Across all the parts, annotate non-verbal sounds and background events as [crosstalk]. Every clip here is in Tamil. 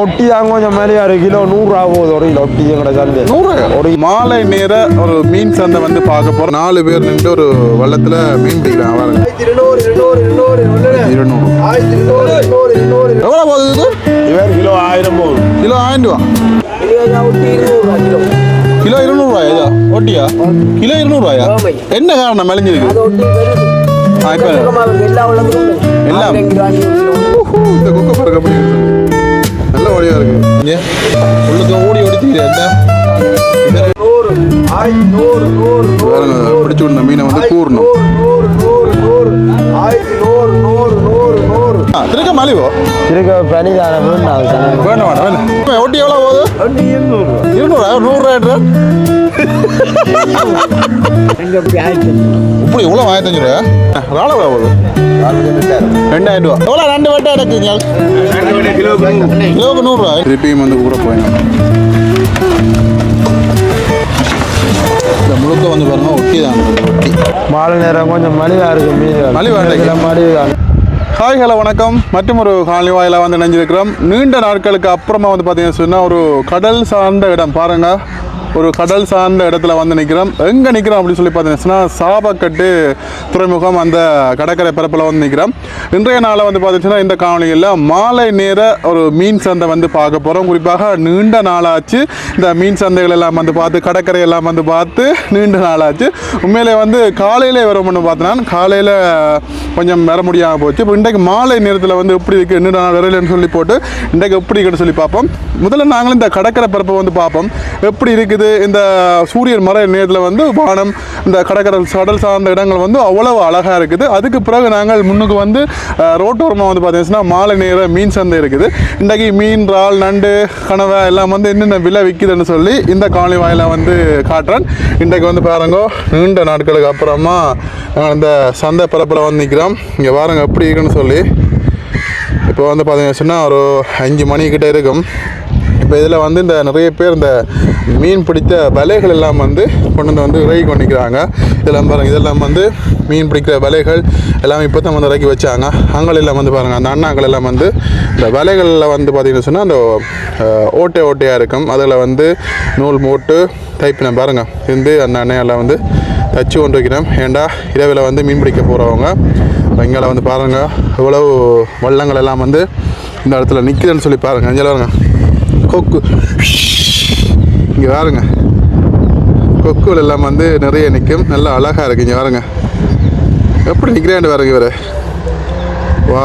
ஒட்டி தான் கொஞ்சம் மேலேயா ஒரு கிலோ நூறுரூவா போகுது ஒரு கிலோ ஒட்டி எங்கட சந்தை நூறு ஒரு மாலை நேர ஒரு மீன் சந்தை வந்து பார்க்க போறோம் நாலு பேர் நின்று ஒரு வள்ளத்துல மீன் பிடிக்கலாம் பாருங்க இருநூறு எவ்வளோ போகுது இது இவர் கிலோ ஆயிரம் போகுது கிலோ ஆயிரம் ரூபா கிலோ இருநூறுவாயா இதா ஒட்டியா கிலோ இருநூறுவாயா என்ன காரணம் மெலிஞ்சிருக்கு எல்லாம் இந்த குக்கை பாருங்க அப்படி வழியா இருக்கு. உள்ளுக்கு ஓடி ஓடி தீர பாருங்க பிடிச்சு மீனை வந்து கூறணும் திருக்க மலிவோ. இருக்க பனிதான வேண்டாம் வேண்டாம் வேண்டாம் வேண்டாம். ஒட்டி எவ்வளோ போகுது? இருநூறா. நூறுரூவா இப்படி இவ்வளோ ஆயிரத்தஞ்சு ரூபா ராள எவ்வளோ போகுது? ரெண்டாயிரம் ரூபா. எவ்வளோ ரெண்டு வட்டம் எடுக்குங்க கிலோவுக்கு நூறுரூவா திருப்பியும் வந்து கூட போயிடும். இந்த முழுக்க வந்து பாருங்க ஒட்டி தான் ஒட்டி மாலை நேரம் கொஞ்சம் மலிவா இருக்கு மீன் மலிவா இருக்கு. மலிவா. ஹாய் ஹலோ வணக்கம். மற்றும் ஒரு காலனி வாயில் வந்து நினைஞ்சிருக்கிறோம் நீண்ட நாட்களுக்கு அப்புறமா வந்து பார்த்தீங்கன்னா சொன்னால் ஒரு கடல் சார்ந்த இடம். பாருங்க. ஒரு கடல் சார்ந்த இடத்துல வந்து நிற்கிறோம் எங்கே நிற்கிறோம் அப்படின்னு சொல்லி பார்த்தீங்கன்னா சாபக்கட்டு துறைமுகம் அந்த கடற்கரை பரப்பில் வந்து நிற்கிறோம் இன்றைய நாளில் வந்து பார்த்துச்சுன்னா இந்த காணொலியில் மாலை நேர ஒரு மீன் சந்தை வந்து பார்க்க போகிறோம் குறிப்பாக நீண்ட நாளாச்சு. இந்த மீன் சந்தைகள் எல்லாம் வந்து பார்த்து கடற்கரை எல்லாம் வந்து பார்த்து நீண்ட நாளாச்சு. உண்மையிலே வந்து காலையிலே வரும்னு பார்த்தோன்னா காலையில் கொஞ்சம் வர முடியாமல் போச்சு. இப்போ இன்றைக்கு மாலை நேரத்தில் வந்து எப்படி இருக்குது நீண்ட நாள் வரலன்னு சொல்லி போட்டு இன்றைக்கு எப்படி இருக்குன்னு சொல்லி பார்ப்போம். முதல்ல நாங்களும் இந்த கடற்கரை பரப்பை வந்து பார்ப்போம். எப்படி இருக்குது இந்த சூரியன் மறை நேரத்தில் வந்து வானம் இந்த கடற்கரை கடல் சார்ந்த இடங்கள் வந்து அவ்வளவு அழகாக இருக்குது. அதுக்கு பிறகு நாங்கள் முன்னுக்கு வந்து ரோட்டோரமாக வந்து பார்த்தீங்கன்னா மாலை நேர மீன் சந்தை இருக்குது. இன்றைக்கு மீன் இறால் நண்டு கனவை எல்லாம் வந்து என்னென்ன விலை விற்கிதுன்னு சொல்லி இந்த காலனி வாயில வந்து காட்டுறேன். இன்றைக்கு வந்து பாருங்கோ நீண்ட நாட்களுக்கு அப்புறமா நாங்கள் இந்த சந்தை பரப்பில் வந்து நிற்கிறோம் இங்கே பாருங்கள் எப்படி இருக்குன்னு சொல்லி. இப்போ வந்து பார்த்தீங்கன்னா ஒரு அஞ்சு மணிக்கிட்ட இருக்கும். இப்போ இதில் வந்து இந்த நிறைய பேர் இந்த மீன் பிடித்த வலைகள் எல்லாம் வந்து கொண்டு வந்து வந்து இறக்கி கொண்டிருக்கிறாங்க. இதெல்லாம் பாருங்கள் இதெல்லாம் வந்து மீன் பிடிக்கிற வலைகள் எல்லாம் இப்போ தான் வந்து இறக்கி வச்சாங்க. அங்கே எல்லாம் வந்து பாருங்கள் அந்த அண்ணாக்கள் எல்லாம் வந்து இந்த வலைகளில் வந்து பார்த்திங்கன்னு சொன்னால் அந்த ஓட்டை ஓட்டையாக இருக்கும். அதில் வந்து நூல் மூட்டு தைப்பினம் பாருங்கள் இருந்து அந்த அண்ணையெல்லாம் வந்து தச்சு கொண்டு வைக்கிறோம் ஏண்டா இரவில் வந்து மீன் பிடிக்க போகிறவங்க இங்கே வந்து பாருங்கள் எவ்வளவு வள்ளங்கள் எல்லாம் வந்து இந்த இடத்துல நிற்குதுன்னு சொல்லி பாருங்கள் அங்கே கொக்கு. இங்கே பாருங்க கொக்குகள் எல்லாம் வந்து நிறைய நிற்கும் நல்லா அழகாக இருக்கு. இங்கே பாருங்க எப்படி நிற்கிறேன் பாருங்க இவர். வா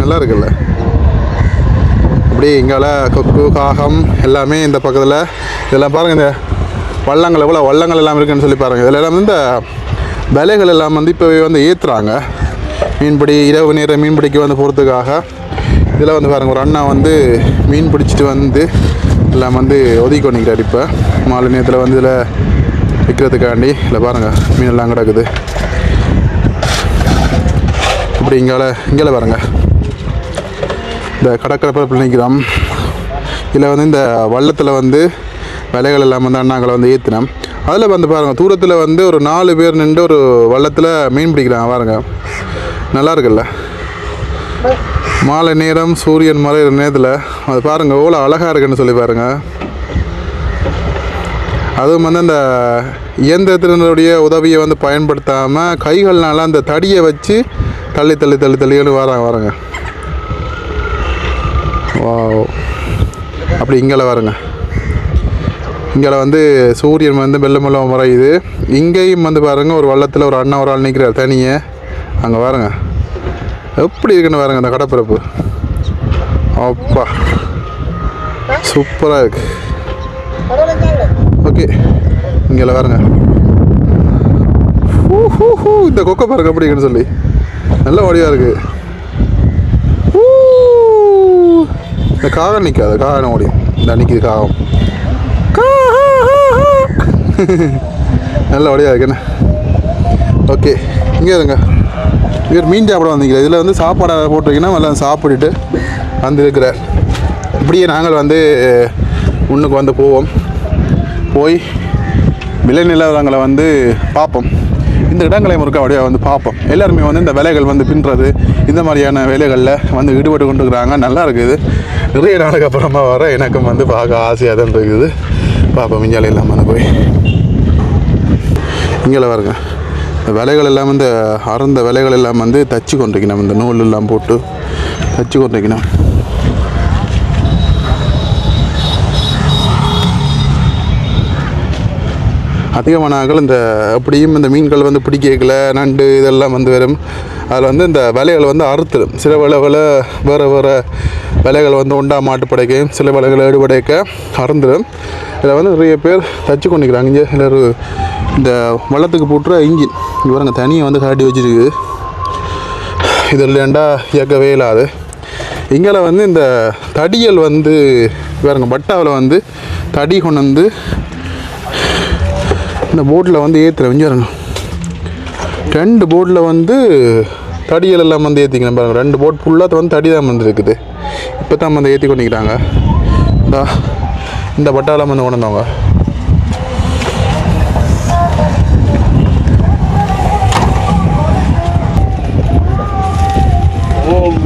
நல்லா இருக்குல்ல. அப்படியே இங்கால கொக்கு காகம் எல்லாமே இந்த பக்கத்தில். இதெல்லாம் பாருங்கள் இந்த வள்ளங்கள் எவ்வளோ வள்ளங்கள் எல்லாம் இருக்குன்னு சொல்லி பாருங்கள் இதில் எல்லாம் இந்த விலைகள் எல்லாம் வந்து இப்போவே வந்து ஏற்றுறாங்க மீன்பிடி இரவு நேரம் மீன்பிடிக்கு வந்து போகிறதுக்காக இதில் வந்து பாருங்கள் ஒரு அண்ணா வந்து மீன் பிடிச்சிட்டு வந்து எல்லாம் வந்து ஒதுக்கி கொண்டிக்கிறார் இப்போ. மாலை நேரத்தில் வந்து இதில் விற்கிறதுக்காண்டி இல்லை பாருங்கள் மீன் எல்லாம் கிடக்குது. இப்படி இங்கால இங்கே பாருங்கள் இந்த கடற்கரை பரப்பில் நிற்கிறோம். இதில் வந்து இந்த வள்ளத்தில் வந்து விலைகள் எல்லாம் வந்து அண்ணாங்களை வந்து ஏற்றினோம் அதில் வந்து பாருங்கள் தூரத்தில் வந்து ஒரு நாலு பேர் நின்று ஒரு வள்ளத்தில் மீன் பிடிக்கிறாங்க பாருங்கள் நல்லா இருக்குல்ல? மாலை நேரம் சூரியன் மறைகிற நேரத்தில் அது பாருங்கள் எவ்வளோ அழகாக இருக்குன்னு சொல்லி பாருங்கள் அதுவும் வந்து அந்த இயந்திரத்தினுடைய உதவியை வந்து பயன்படுத்தாமல் கைகள்னால அந்த தடியை வச்சு தள்ளி தள்ளி தள்ளி தள்ளின்னு வராங்க வராங்க. வா அப்படி இங்கே வரங்க. இங்கே வந்து சூரியன் வந்து மெல்ல மெல்ல மறையுது. இங்கேயும் வந்து பாருங்கள் ஒரு வள்ளத்தில் ஒரு அண்ணன் ஒரு ஆள் நிற்கிறார் தனியே. அங்கே பாருங்க எப்படி இருக்குன்னு பாருங்க அந்த கடப்பிறப்பு. அப்பா. சூப்பராக இருக்கு. ஓகே இங்கே பாருங்க. ஹூ, ஹூ, ஹூ. இந்த கொக்கை பாருங்க எப்படி இருக்குன்னு சொல்லி. நல்ல வடிவாக இருக்குது ஊ. இந்த காகம் நிற்காது காகம் ஓடியும் இந்த நிற்கிது காகம். கா, ஹா, [laughs] நல்ல வழியாக இருக்கு ஓகே இங்கே இருங்க. இவர் மீன் சாப்பிட வந்தீங்க இதில் வந்து சாப்பாடு போட்டிருக்கீங்கன்னா எல்லாம் சாப்பிட்டுட்டு வந்திருக்கிறார். இப்படியே நாங்கள் வந்து முன்னுக்கு வந்து போவோம். போய் விலை நிலவரங்களை வந்து பார்ப்போம். இந்த இடங்களை முறுக்க அப்படியே வந்து பார்ப்போம். எல்லாருமே வந்து இந்த வேலைகள் வந்து பின்னுறது இந்த மாதிரியான வேலைகளில் வந்து ஈடுபட்டு கொண்டு இருக்கிறாங்க நல்லா இருக்குது. நிறைய நாளுக்கு அப்புறமா வர எனக்கும் வந்து பார்க்க ஆசையாக தான் இருக்குது. பார்ப்போம் மிஞ்சாலை இல்லாமல் வந்து போய். இங்கே வருங்க விலைகள் எல்லாம் இந்த அறந்த விலைகள் எல்லாம் வந்து தச்சு கொண்டிருக்கணும். இந்த நூல் எல்லாம் போட்டு தச்சு கொண்டிருக்கணும். அதிகமான ஆட்கள் இந்த அப்படியும் இந்த மீன்கள் வந்து பிடிக்கல நண்டு இதெல்லாம் வந்து வரும் அதில் வந்து இந்த விலைகள் வந்து அறுத்துடும். சில விலைகளை வேறு வேறு விலைகள் வந்து உண்டா மாட்டு சில விலைகளை ஈடுபடைக்க அறுந்துடும். இதில் வந்து நிறைய பேர் தச்சு கொண்டிருக்கிறாங்க. இங்கே சிலர் இந்த வள்ளத்துக்கு போட்டுற இன்ஜின். இவரங்க தனியை வந்து காட்டி வச்சிருக்குது இது இல்லைண்டா இயக்கவே இல்லாது. இங்கே வந்து இந்த தடியல் வந்து வேறுங்க பட்டாவில் வந்து தடி கொண்டு வந்து இந்த போட்டில் வந்து ஏற்றுற வெஞ்சாருங்க ரெண்டு போட்டில் வந்து தடிகள் எல்லாம் வந்து ஏற்றிக்கணும் பாருங்கள் ரெண்டு போட் ஃபுல்லாக வந்து தடி தான் வந்து இருக்குது. இப்போ தான் வந்து ஏற்றி கொண்டிருக்கிறாங்க. இந்த இந்த பட்டாலாம் வந்து கொண்டு வந்தவங்க.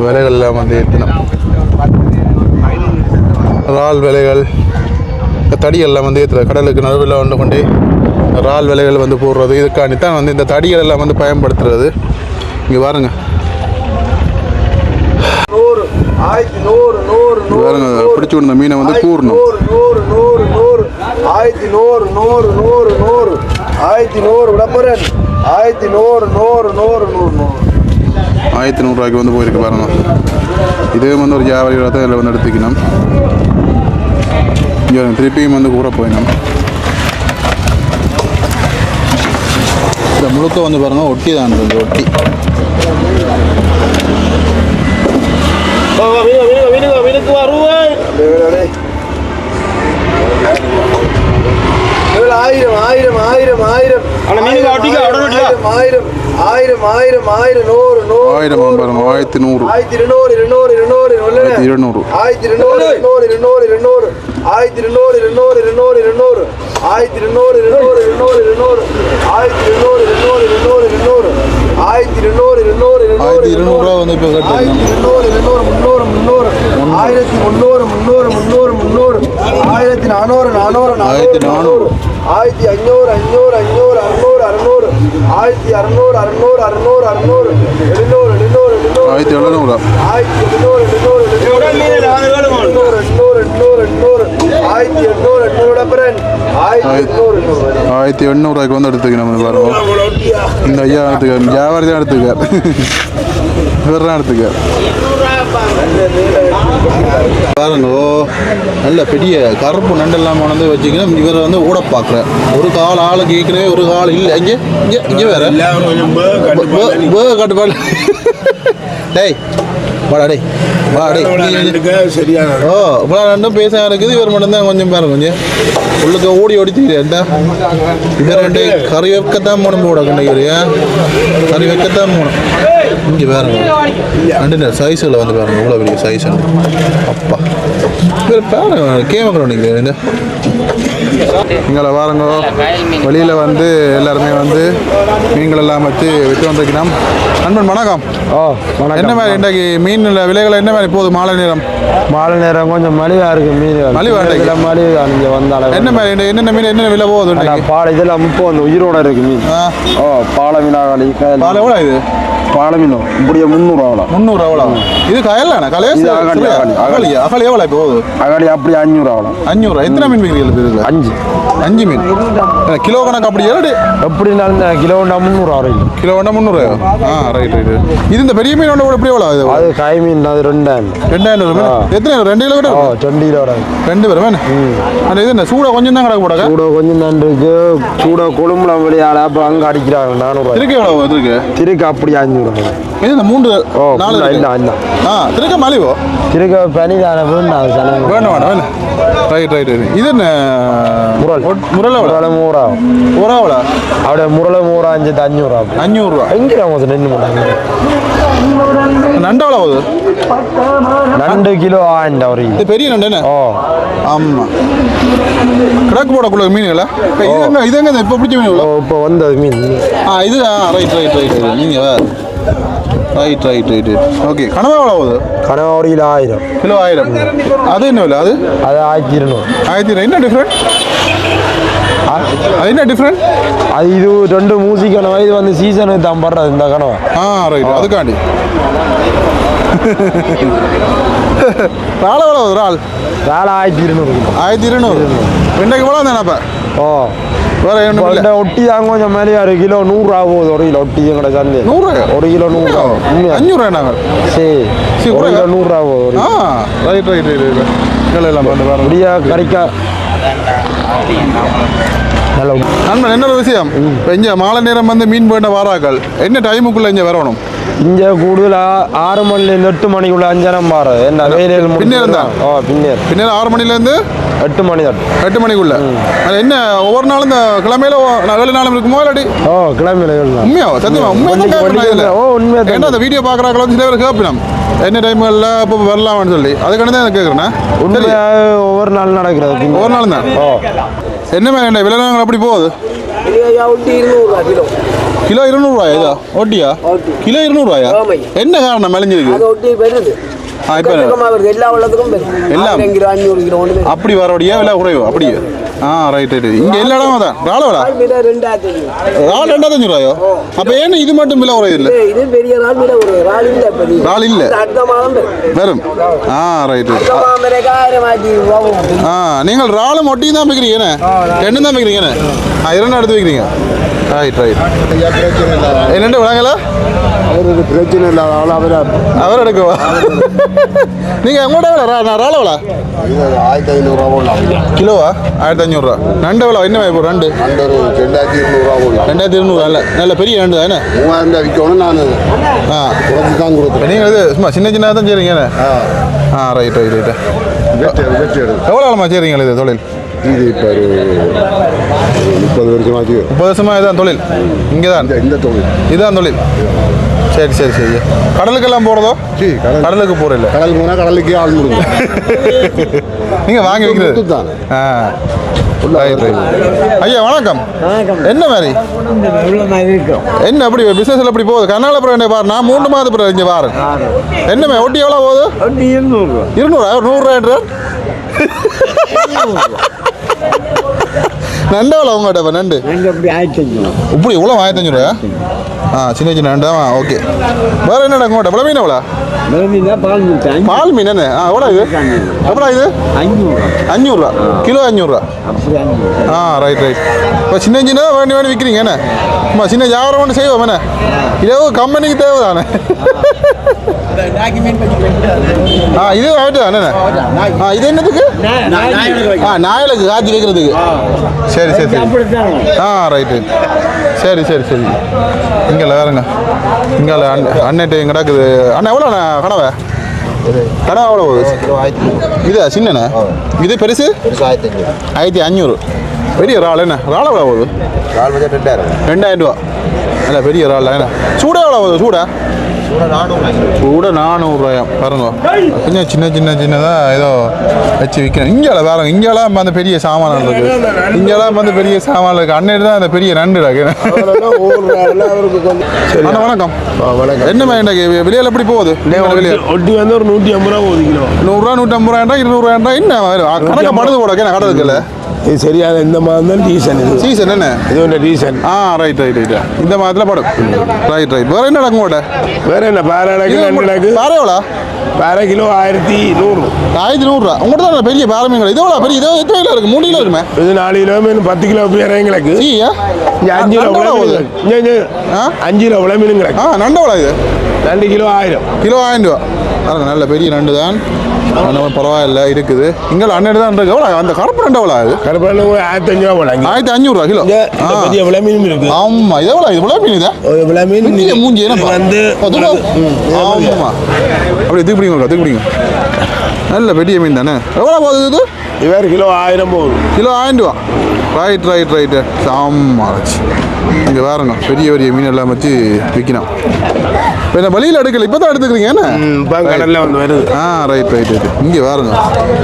விலைகள் எல்லாம் வந்து ஏற்றினோம் இறால் விலைகள் இந்த தடியெல்லாம் வந்து ஏற்றுறது கடலுக்கு நடுவில் வந்து கொண்டு இறால் விலைகள் வந்து போடுறது. இதுக்காண்டி தான் வந்து இந்த தடிகள் எல்லாம் வந்து பயன்படுத்துறது. இங்கே பாருங்க நூறு ஆயிரத்தி நூறு நூறு இங்க பாருங்க பிடிச்சி கொண்ட மீனை வந்து கூறணும் நூறு நூறு நூறு நூறு ஆயிரத்தி நூறு நூறு நூறு நூறு ஆயிரத்தி நூறு விளம்பரன் ஆயிரத்தி நூறு நூறு நூறு நூறு நூறு ஆயிரத்தி நூறுரூவாய்க்கு வந்து போயிருக்கு பாருங்க இதே வந்து ஒரு வியாபாரி தான் இதில் வந்து எடுத்துக்கணும் இங்கே திருப்பியும் வந்து கூற போயிடணும் இந்த முழுக்க வந்து பாருங்க ஒட்டி. தான் இருக்குது ஒட்டி ஆயிரம் ஆயிரம் ஆயிரம் ஆயிரம் ஆயிரம் ஆயிரம் ஆயிரம் ஆயிரம் ஆயிரம் நூறு நூறு ஆயிரம் பாருங்க ஆயிரத்தி நூறு ஆயிரத்தி இருநூறு இருநூறு இருநூறு இருநூறு ஆயிரத்தி இருநூறு இருநூறு இருநூறு இருநூறு ஆயிரத்தி இருநூறு இருநூறு இருநூறு இருநூறு ஆயிரத்தி இருநூறு இருநூறு இருநூறு இருநூறு ஆயிரத்தி இருநூறு இருநூறு இருநூறு இருநூறு ஆயிரத்தி இருநூறு இருநூறு இருநூறு இருநூறுவா வந்து இப்போ ஆயிரத்தி இருநூறு இருநூறு முந்நூறு முந்நூறு ஆயிரத்தி முந்நூறு முந்நூறு முந்நூறு முந்நூறு ஆயிரத்தி நானூறு நானூறு ஆயிரத்தி நானூறு. ஆயிரத்தி அஞ்சூறு அஞ்சூறு அஞ்சூறு அறுநூறு அறுநூறு ஆயிரத்தி அறுநூறு அறுநூறு அறுநூறு அறுநூறு எழுநூறு எழுநூறு எழுநூறு ஆயிரத்தி எழுநூறுவா ஆயிரத்தி எழுநூறு எழுநூறு எழுநூறு எண்ணூறு எண்ணூறு எண்ணூறு எண்ணூறு ஆயிரத்தி எண்ணூறு எண்ணூறு அப்புறம் ஆயிரத்தி எண்ணூறு எண்ணூறு ஆயிரத்தி எண்ணூறுவாய்க்கு வந்து எடுத்துக்கணும் வந்து பாருங்க இந்த ஐயா எடுத்துக்க வியாபாரி தான் எடுத்துக்க இவர் தான் எடுத்துக்க பாருங்க நல்ல பெரிய கருப்பு நண்டெல்லாம் கொண்டு வச்சுக்கணும். இவர் வந்து ஊட பார்க்குறேன் ஒரு கால் ஆளு கேட்குறேன் ஒரு கால் இல்லை. இங்கே இங்கே இங்கே வேற. கட்டுப்பாடு. டேய் வாடா டேய் வாடா டேய். சரியான ஓ இவ்வளோ ரெண்டும் பேச இருக்குது. இவர் மட்டும்தான் கொஞ்சம் பாருங்க கொஞ்சம். உள்ளுக்கு ஓடி ஓடி தெரியுது இவர் ரெண்டு கறி வைக்கத்தான் போகணும் போட கண்டையா கறி வைக்கத்தான் போகணும் இங்கே பாருங்க ரெண்டு சைஸில் வந்து பாருங்க இவ்வளோ பெரிய சைஸ் அப்பா. இவர் பாருங்க கேமக்கிறோம் நீங்கள் இந்த. இங்கே பாருங்க வெளியில் வந்து எல்லாருமே வந்து மீன்கள் எல்லாம் வச்சு விற்று வந்திருக்கிறோம் நண்பன் வணக்கம். ஓ என்ன வணக்கம் மாதிரி இன்றைக்கு மீன் விலைகள் என்ன மாதிரி போகுது மாலை நேரம்? மாலை நேரம் கொஞ்சம் மலிவா இருக்கு மீன். மலிவா இருக்கு. இதுல மலிவா நீங்க வந்தாலும் என்ன மாதிரி என்னென்ன மீன் என்னென்ன விலை போகுது? பாலை இதெல்லாம் முப்பது உயிரோட இருக்கு மீன். ஓ பாலை மீனாகாளி பால் எவ்வளோ இது பாலை மீன் இப்படியே முந்நூறு அவ்வளோ முந்நூறு எவ்வளோ இது கயல்ல கலையா அகழி. அகலி அகலி. எவ்வளோ இப்போ போகுது? அகாளி அப்படியே அஞ்சூறு அவ்வளோ அஞ்சூறு எத்தனை மீன் விற்கிறீர்கள் இதுல அஞ்சு. அஞ்சு மீன். கிலோ கணக்கு அப்படி ஏழு எப்படி இருந்தாலும் இந்த கிலோண்டா முந்நூறு வரைக்கும் கிலோ. வேணா முந்நூறு. ஆ ரைட் ரைட் இது இந்த பெரிய மீன் ஒன்று எப்படி எவ்வளோ இது அது கை மீன் அது ரெண்டாயிரம். ரெண்டாயிரம் ரூபாய். எத்தனை ரெண்டு கிலோ இருக்கும்? ரெண்டு கிலோ ரெண்டு பேரும் வேணும் அந்த இது என்ன சூட கொஞ்சம் தான் கிடக்கு போடாக்க சூட கொஞ்சம் தான் இருக்கு. சூட கொழும்புல வெளியால அப்போ அங்கே அடிக்கிறாங்க நானூறு இருக்கு எவ்வளோ இருக்கு? திருக்கு அப்படி அஞ்சூறு இது இந்த மூன்று ஓ நாலு இல்லை இருக்கு. இல்லை ஆ திருக்க மலிவோ திருக்க பனி தானே வேண்டாம் சனம் வேணும் வேணும் வேணும் ரைட் ரைட் இது என்ன முரல். முரளை முரளை மூறா உறாவளா അവിടെ முரளை மூறா அஞ்சு அஞ்சூறா அஞ்சூறுரூவா ഭയങ്കര താമസം നെല്ല് മുടങ്ങി நண்டவளா போகுது രണ്ട് കിലോ ആൻ്റെ ഒരു இது பெரிய நண்டு என்ன ഓ ஆமாம் கிடக்கு போடக்குள்ள மீனுங்களா இது எங்க இது எங்க இப்போ பிடிச்ச மீனுங்களா ഓ ഇപ്പോൾ വന്നത് മീൻ ஆ இது ஆ ரைட் ரைட் ரைட் நீங்கள் right right right right okay கனவா எவ்வளோ ஆகுது கனவா ஒரு கிலோ ஆயிரம் கிலோ ஆயிரம் அது என்ன விலை அது அது ஆயிரத்தி இருநூறு ஆயிரத்தி என்ன டிஃப்ரெண்ட் அது என்ன டிஃப்ரெண்ட் அது இது ரெண்டு மூசி கனவா இது வந்து சீசனுக்கு தான் படுறது இந்த கனவா ஆ ரைட் அதுக்காண்டி நாளை எவ்வளோ ஒரு ஆள் நாளை ஆயிரத்தி இருநூறு ஆயிரத்தி இருநூறு ரெண்டைக்கு எவ்வளோ தானே அப்போ ஓ வேற என்ன ஒட்டி தான் கொஞ்சம் மேலேயா ஒரு கிலோ நூறுரூவா ஆகும் ஒரு கிலோ ஒட்டி எங்கட சந்தை நூறு ஒரு கிலோ நூறுரூவா அஞ்சூறுவா நாங்கள் சரி சரி ஒரு கிலோ நூறுரூவா போகுது ஆ ரைட் ரைட் ரைட் ரைட் இல்லை இல்லை முடியா கறிக்கா நண்பன் என்ன விஷயம் இப்போ மாலை நேரம் வந்து மீன் போயிட்ட வாராக்கள் என்ன டைமுக்குள்ளே இங்கே வரணும் இங்கே கூடுதலாக ஆறு மணிலேருந்து எட்டு மணிக்குள்ள அஞ்சரம் பாரு. என்ன வேலையில் பின்னர் தான். ஓ பின்னர் பின்னர் ஆறு மணிலேருந்து எட்டு மணி தான். எட்டு மணிக்குள்ள. அது என்ன ஒவ்வொரு நாளும் இந்த கிழமையில ஏழு நாளும் இருக்குமோ இல்லாடி ஓ கிழமையில ஏழு உண்மையாவா சத்தியமா? உண்மையா ஓ உண்மையா ஏன்னா அந்த வீடியோ பார்க்குறாங்களோ வந்து சில பேர் கேட்பினோம். என்ன டைமில் இப்போ வரலாம்னு சொல்லி. அதுக்கான தான் கேட்குறேண்ணா உண்மையாக ஒவ்வொரு நாளும் நடக்கிறது. ஒவ்வொரு நாளும் தான். ஓ. என்ன மாதிரி விலை அப்படி போகுது? கிலோ இருநூறுவாயா இதா? ஒட்டியா? கிலோ இருநூறுவாயா. என்ன காரணம் மெலிஞ்சிருக்கு அப்படி வரபடியா விலை குறைவு? அப்படியே. ஆ ரைட் ரைட் இங்கே எல்லா இடமும் தான் ஐநூறு. ராள் ரெண்டாயிரத்தஞ்சு ரூபாயோ அப்போ ஏன்னு இது மட்டும் விலை குறையுது இல்லை? இது பெரிய நாள் விலை ஒரு நாள் இல்லை ராள் இல்லை. வரும். ஆ ரைட். ஆ நீங்கள் ராளும் ஒட்டியும் தான் வைக்கிறீங்க ரெண்டும் தான் வைக்கிறீங்க ஆ இரண்டு எடுத்து வைக்கிறீங்க ரைட் ரைட் என்னென்ன விளாங்கல அவருக்கு பிரச்சனை இல்லாத அவரை அவர். எடுக்கவா? நீங்கள் எங்கூட ரா நான் ராள விலை? ஆயிரத்தி ஐநூறுரூவா போடலாம். கிலோவா? ஆயிரத்தி அஞ்சூறுரூவா ரெண்டு விலை என்ன இப்போ ரெண்டு. ஒரு ரெண்டாயிரத்தி இருநூறுவா போடலாம். ரெண்டாயிரத்தி இருநூறு நல்ல நல்ல பெரிய ரெண்டு தானே? மூவாயிரம் ரூபாய் விற்கணும் நான் ஆ. குறைச்சி தான் கொடுத்தேன். நீங்கள் இது சும்மா சின்ன சின்னதாக தான் செய்கிறீங்க ஆ. ரைட் ரைட் எடு எவ்வளோ காலமாக செய்கிறீங்க இது தொழில்? இது இப்போ ஒரு முப்பது வருஷமாச்சு முப்பது வருஷமாக இதான் தொழில்? இங்கே தான் இந்த இந்த தொழில். இதுதான் தொழில்? சரி சரி சரி. கடலுக்கெல்லாம் போகிறதோ சரி கடல். கடலுக்கு போகிற இல்லை. கடல் போனால் கடலுக்கே ஆள் முடியும் நீங்கள் வாங்கி வைக்கிறது. தான் ஆ. ஐயா வணக்கம். என்ன மாதிரி? என்ன அப்படி பிசினஸ்ல எப்படி போகுது? கர்நாடக அப்புறம் என்ன பாரு நான் மூணு மாதம் அப்புறம் இங்கே பாரு என்னமே ஒட்டி எவ்வளோ போகுது இருநூறா ஒரு நூறுரூவா நண்டு. எவ்வளோ உங்கள்கிட்ட இப்போ நண்டு இப்படி இவ்வளோ ஆயிரத்தி அஞ்சூறுவா ஆ சின்ன சின்ன நண்டு ஓகே வேறு என்னடா உங்கள்கிட்ட எவ்வளோ? மீன் எவ்வளோ பால் மீன் என்ன ஆ எவ்வளோ இது? எவ்வளோ இது? அஞ்சூறுரூவா கிலோ அஞ்சூறுரூவா ஆ ரைட் ரைட் இப்போ சின்ன சின்ன வேண்டி வேண்டி விற்கிறீங்க என்ன? சும்மா சின்ன வியாபாரம் ஒன்று செய்வோம் என்ன? இதோ கம்பெனிக்கு தேவை தானே ஆ இது ஆயிட்டு தானே ஆ இது என்னதுக்கு ஆ நாயலுக்கு காய்ச்சி வைக்கிறதுக்கு. சரி சரி சரி. ஆ ரைட்டு சரி சரி சரி. இங்கே வேறுங்க. இங்கே அண்ணன்ட்டு கிடக்குது அண்ணா எவ்வளோ கனவை? கடை எவ்வளோ போகுது? இதா சின்னண்ணே? இது பெருசு? ஆயிரத்தி அஞ்சூறு பெரிய இறால் என்ன? இறால் எவ்வளோ பட்ஜெட் ரெண்டாயிரம். ரெண்டாயிரம் ரூபா. இல்லை பெரிய இறால். என்ன சூடா எவ்வளோ போகுது? சூடா? கூட நானூறுரூவாயம் பாருங்க. கொஞ்சம் சின்ன சின்ன சின்னதாக ஏதோ வச்சு விற்கிறேன் இங்கெல்லாம் பாருங்க இங்கெல்லாம் அந்த பெரிய சாமான் இருக்கு. இங்கெல்லாம் வந்து பெரிய சாமான் இருக்கு. அன்னைக்கு தான் அந்த பெரிய நண்டு அண்ணா வணக்கம். வணக்கம். என்ன மாதிரி வெளியில் எப்படி போகுது? வெளியே ஒட்டி வந்து ஒரு நூற்றி ஐம்பது ரூபா போகுது கிலோ. நூறுரூவா நூற்றம்பது ரூபாய்டா இருநூறுவாய்டா என்ன கணக்கு படுது போட கடை இருக்குல்ல இது சரியான இந்த மாதம் தான் ரீசன் இது. சீசன் என்ன? இது ஒன்று ரீசன் ஆ ரைட் ரைட் ரைட் இந்த மாதத்தில் படும். ரைட் ரைட் வேறு என்ன நடக்கும் உங்கள்கிட்ட வேற என்ன பாராடக்கு நண்டுனாக்கு வேற எவ்வளோ? வேற கிலோ ஆயிரத்தி நூறு. ஆயிரத்தி நூறுரூவா. உங்கள்கிட்ட தான் பெரிய பாரமீங்கள் இது எவ்வளோ? பெரிய இது எத்தனை கிலோ இருக்குது மூணு கிலோ இருக்குமே. இது நாலு கிலோ மீன் பத்து கிலோ பேர் எங்களுக்கு சீயா இங்க அஞ்சு கிலோ நண்டு. ஆ? அஞ்சு கிலோ உள்ள மீன் கிடக்கு ஆ நண்டு எவ்வளோ இது? ரெண்டு கிலோ ஆயிரம். கிலோ ஆயிரம் ரூபா. நல்ல பெரிய நண்டு தான் நம்ம பரவாயில்ல இருக்குது. இங்கே அண்ணன் தான் இருக்கு. எவ்வளோ அந்த கருப்பு நண்டு எவ்வளோ அது? கருப்பான ஒரு ஆயிரத்தி அஞ்சு ரூபா போல இங்க ஆயிரத்தி அஞ்சூறுரூவா கிலோ. பெரிய விலை மீன் இருக்கு. ஆமா இது எவ்வளோ இது விலை மீன் இதா? விலை மீன் பெரிய மூஞ்சி என்னப்பா வந்து அதுவா? ம், ஆமா. அப்படியே தூக்கி பிடிங்க தூக்கி பிடிங்க. நல்ல பெரிய மீன் தானே? எவ்வளோ போகுது இது? இவர் கிலோ ஆயிரம் போகுது. கிலோ ஆயிரம் ரூபா. ரைட் ரைட் ரைட்டு சாமா இங்கே வேறங்க பெரிய பெரிய மீன் எல்லாம் வச்சு விற்கணும் இப்போ என்ன வழியில் எடுக்கல இப்போ தான் எடுத்துக்கிறீங்க என்ன? வந்து வருது. ஆ ரைட் ரைட் ரைட் இங்கே பாருங்க.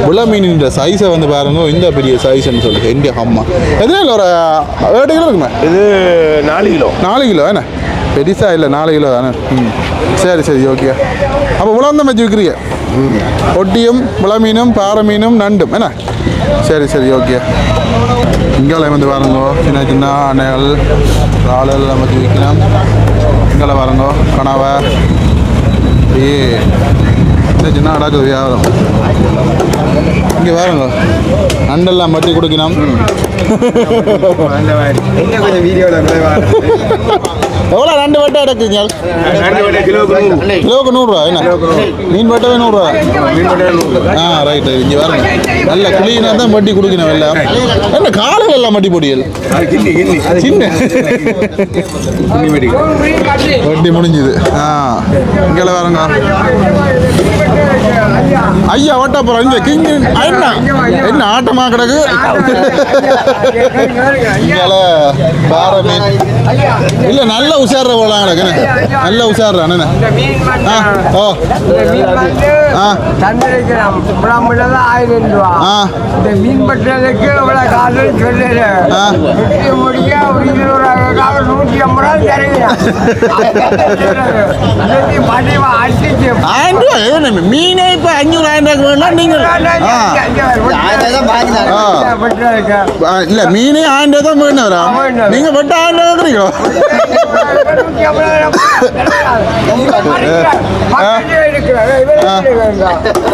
உள்ள மீனின் சைஸை வந்து பாருங்க இந்த பெரிய சைஸ்ன்னு சொல்லி இந்தியா அம்மா. எதுவும் ஒரு ஏழு கிலோ இருக்குமே? இது நாலு கிலோ. நாலு கிலோ என்ன? பெருசா இல்லை நாலு கிலோ தானே? ம். சரி சரி ஓகே அப்போ உலகம் வச்சு விற்கிறீங்க ஒட்டியும் முளை மீனும் பாறை மீனும் நண்டும் என்ன? சரி சரி ஓகே இங்கால வந்து பாருங்க. சின்ன சின்ன அணைகள் இறால் வச்சு விற்கலாம். இங்கால பாருங்க கனவை. ஏ சின்ன சின்ன அடக்குது வியாபாரம். இங்கே பாருங்க நண்டெல்லாம் மட்டி கொடுக்கணும். [laughs] எவ்வளோ ரெண்டு வட்டை அடக்குங்க கிலோவுக்கு நூறுரூவா என்ன? மீன் வட்டவே நூறுரூவா? ஆ ரைட் இங்கே பாருங்க. நல்ல கிளீனாக தான் மட்டி கொடுக்கணும் எல்லாம். என்ன காலையில் எல்லாம் மட்டி பொடியல் சின்ன வட்டி முடிஞ்சுது. ஆ. இங்கே பாருங்க. ஐயா ஓட்ட போகிறோம் இங்கே கிங் என்ன? என்ன ஆட்டமாக கிடக்கு? இங்கே பாறை மீன் இல்லை நல்ல உஷார போலாம் கிடக்குண்ணே நல்ல உஷார அண்ணே ஆ ஓ. ஆ. ஆயிரம் ரூபா. ஆ. இந்த மீன் பட்டுறதுக்கு இவ்வளோ நூற்றி ஐம்பது ரூபா தருகிறேன் பதிவா அடிச்சு ஆயிரம் ரூபா எது மீனே இப்போ அஞ்சூறு ஆயிரம் ரூபாய்க்கு வேணா நீங்கள் ஆ பட்டுறதுக்கு ஆ, இல்ல மீனே ஆயிரம் ரூபா தான் வேணும் வரா நீங்கள் பட்டு ஆயிரம் ரூபா கேட்குறீங்களோ நூற்றி ஐம்பது ரூபா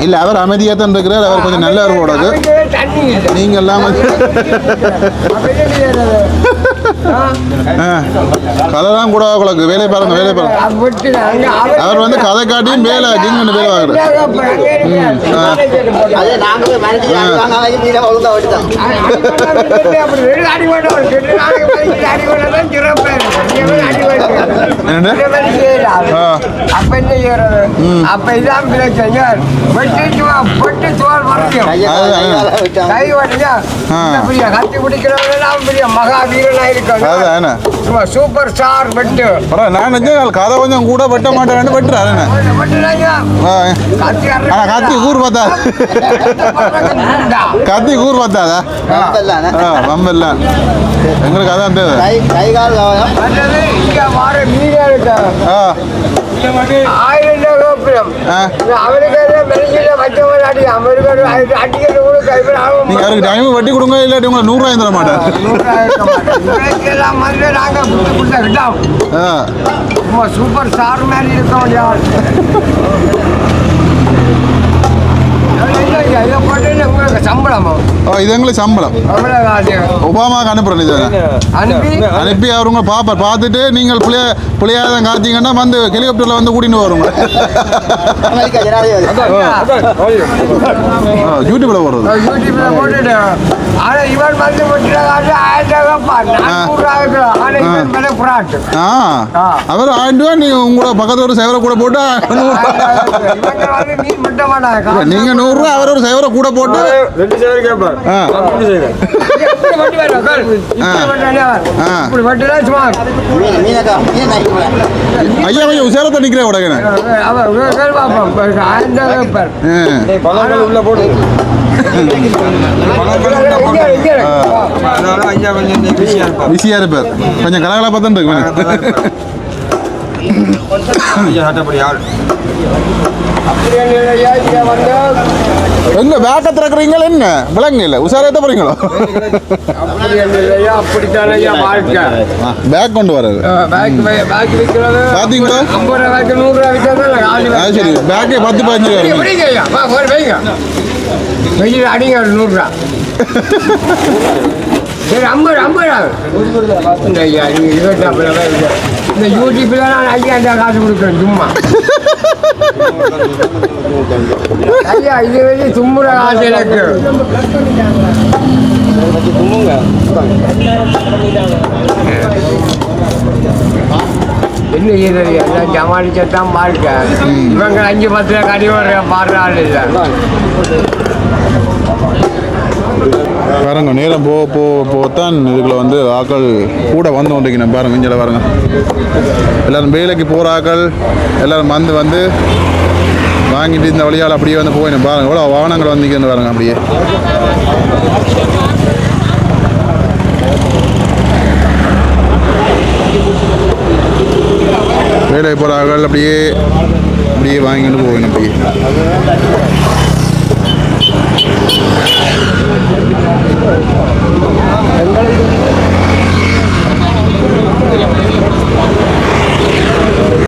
இல்ல அவர் அமைதியாக தான் இருக்கிறார் அவர் கொஞ்சம் நல்லவர் தண்ணி இல்லை நீங்க எல்லாம் கதைதான் கூட உங்களுக்கு வேலை பாருங்க வேலை பாருங்க. அவர் வந்து கதை காட்டியும் வேலை கிங்னு வேலை ஆ. அப்ப இதான் பிரச்சனை வெட்டி சும்மா பொட்டு சோறு மறைக்கும் சூப்பர் ஸ்டார் பரவாயில்ல நான் நினைச்சேன் கதை கொஞ்சம் கூட வெட்ட மாட்டேன்னு வெட்டுறாரு ஆனா கத்தி கூர் பார்த்தா. [laughs] கத்தி கூர் பார்த்தாதா? ஆ. வம்பல்ல எங்களுக்கு அதான் தேவை. கை கால் மீனே ஆயிரம் கோபுரம். ஆ. அவருக்கு மெனக்கிட்ட வச்சவங்க அடி அவருக்கு அடிக்கிறது கூட கைப்பட நீங்க அவருக்கு டைம் வட்டி கொடுங்க இல்லாட்டி உங்களை நூறுரூவாயும் தர மாட்டேன் புட்டு சூப்பர் ஸ்டார் மாதிரி இருக்கோம் இதை எங்களுக்கு சம்பளம் ஒபாமாவுக்கு அனுப்புறேன் இது அனுப்பி அவருங்க பாப்பார் பார்த்துட்டு நீங்கள் புளிய புளியாதான் காத்தீங்கன்னா வந்து ஹெலிகாப்டரில் வந்து கூட்டின்னு வருங்க ஆ, யூடியூப்ல போடுறது ஆனா இவன் வந்து விட்டுற காசு ஆயிரம் ரூபாய் ரூபாய் அவர் ஆயிரம் ரூபா நீ உங்களோட பக்கத்துல ஒரு சைவரை கூட போட்டு நீங்க நூறுரூவா அவர் ஒரு சைவரை கூட போட்டு ரெண்டு சேர் கேட்பார் ஐயா உசாரத்தை உடனே ரூபாய் உள்ள பிஸியாக இருப்பார். கொஞ்சம் கலகலப்பாக தான் இருக்கு எங்க பேக்கை திறக்கிறீங்களா என்ன? விளங்க இல்லை. உசாரத்தை போறீங்களோ. பேக் கொண்டு வர்றது. ஆ, பேக் வை- பேக் விக்கிறது பாத்தீங்களா? சரி. பேக்கே பத்து பதினஞ்சு வைங்க, வெயில் அடிங்க ஒரு நூறுரூவா. சரி ஐம்பது ஐம்பது. ரூபா இந்த ஐயா நீங்கள் இருபத்தி ஐம்பது ரூபாய் இந்த யூடியூப்ல நான் ஐயா ரூபாய் காசு கொடுக்குறேன் சும்மா. ஐயா இது வந்து தும்புற காசு எனக்கு. என்ன செய்யறது எல்லாம் இவங்க அஞ்சு பத்துல கடி வர்ற பாடுற ஆள் இல்லை. பாருங்க நேரம் போக போக போகத்தான் இதுக்குள்ள வந்து ஆக்கள் கூட வந்து கொண்டிருக்கணும். பாருங்க இங்கே பாருங்க. எல்லாரும் வேலைக்கு போகிற ஆக்கள் எல்லாரும் வந்து வந்து வாங்கிட்டு இந்த வழியால் அப்படியே வந்து போயிடும் பாருங்க எவ்வளோ வாகனங்கள் வந்திக்கன்னு பாருங்க அப்படியே. போகிறார்கள் அப்படியே அப்படியே வாங்கிட்டு போகணும் அப்படியே